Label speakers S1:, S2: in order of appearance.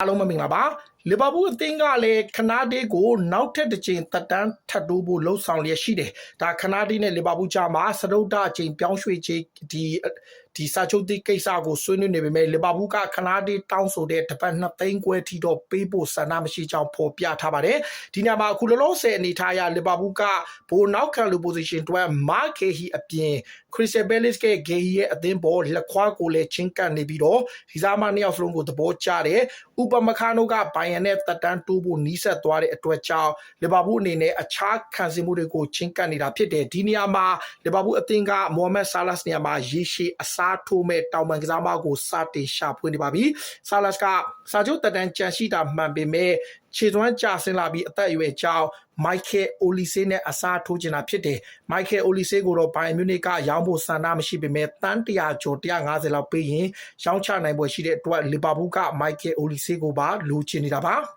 S1: အားလုံးမင်္ဂလာပါ လီဗာပူးအသင်းကလည်းခနာဒီကိုနောက်ထပ်တစ်ချိန်တက်တန်းထပ်တိုးဖို့လှုံ့ဆော်လျက်ရှိတယ်ဒါခနာဒီနဲ့လီဗာပူးကြားမှာစတုဒ္ဒအချိန်ပြောင်းရွှေ့ချိန်ဒီဒီစာချုပ်တိကိစ္စကိုဆွေးနွေးနေပေမဲ့လီဗာပူးကခနာဒီတောင်းဆိုတဲ့တပတ်နှစ်သိန်းခွဲထိတော့ပေးဖို့ဆန္ဒမရှိကြောင်းဖော်ပြထားပါတယ်ဒီညမှာအခုလောလောဆယ်အနေထားအရလီဗာပူးကဘိုနောက်ခံလူ position တွဲမာကေဟီအပြင်ခရစ်စတယ်ဘဲလစ်ကဂေဟီရဲ့အသင်းပေါ်လက်ခွားကိုလည်းချင်းကပ်နေပြီးတော့ဒီစားမနှစ်ယောက်စလုံးကိုသဘောကျတယ်ဥပမခါနိုကဘိုင်ယန်နဲ့တက်တန်းတိုးဖို့နီးစပ်သွားတဲ့အတွက်ကြောင့်လီဗာပူးအနေနဲ့အခြားခံစင်မှုတွေကိုချင်းကပ်နေတာဖြစ်တယ်ဒီနေရာမှာလီဗာပူးအသင်းကမိုဟာမက်ဆာလတ်နေရာမှာရေရှည်အစားထိုးမဲ့တောင်ပန်ကစားမကိုစတင်ရှာဖွေနေပါပြီဆာလတ်ကစာချုပ်တက်တန်းကြန့်ရှိတာမှန်ပေမဲ့ ခြေသွမ်းကျဆင်းလာပြီးအသက်အရွယ်ကြောင့်မိုက်ကယ်အိုလီဆေးနဲ့အစားထိုးချင်တာဖြစ်တယ်။မိုက်ကယ်အိုလီဆေးကိုတော့ဘိုင်မြူနစ်ကရောင်းဖို့ဆန္ဒမရှိပေမဲ့တန်း100ကျော်150လောက်ပေးရင်ရောင်းချနိုင်ပွဲရှိတဲ့အတွက်လီဗာပူးကမိုက်ကယ်အိုလီဆေးကိုပါလိုချင်နေတာပါ။